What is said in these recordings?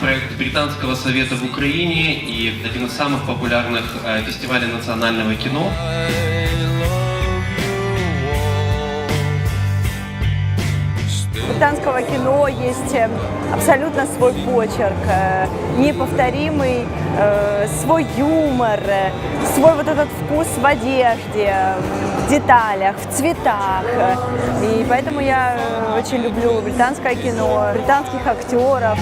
проект Британского совета в Украине и один из самых популярных э, фестивалей национального кино. Британского кино есть э, абсолютно свой почерк, э, неповторимый, свой юмор, свой вот этот вкус в одежде, в деталях, в цветах. И поэтому я очень люблю британское кино, британских актеров.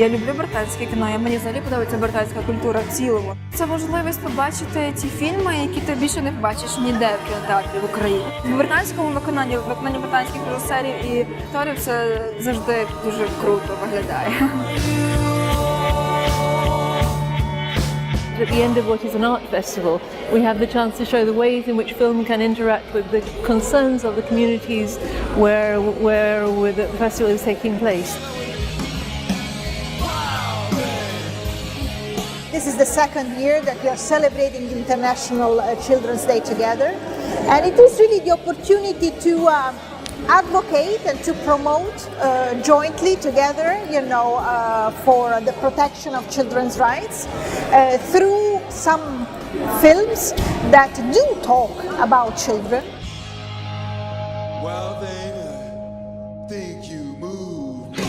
Я люблю британське кіно. Я мені взагалі подобається британська культура в цілому. Це можливість побачити ті фільми, які ти більше не бачиш ніде в кінотеатрі в Україні. В британському виконанні, в виконанні британських режисерів і акторів це завжди дуже круто виглядає. At the end of what is an art festival, we have the chance to show the ways in which film can interact with the concerns of the communities where, where, where the festival is taking place. This is the second year that we are celebrating International uh, Children's Day together, and it is really the opportunity to uh, advocate and to promote uh, jointly together, you know, uh, for the protection of children's rights uh, through some films that do talk about children. Well, you move.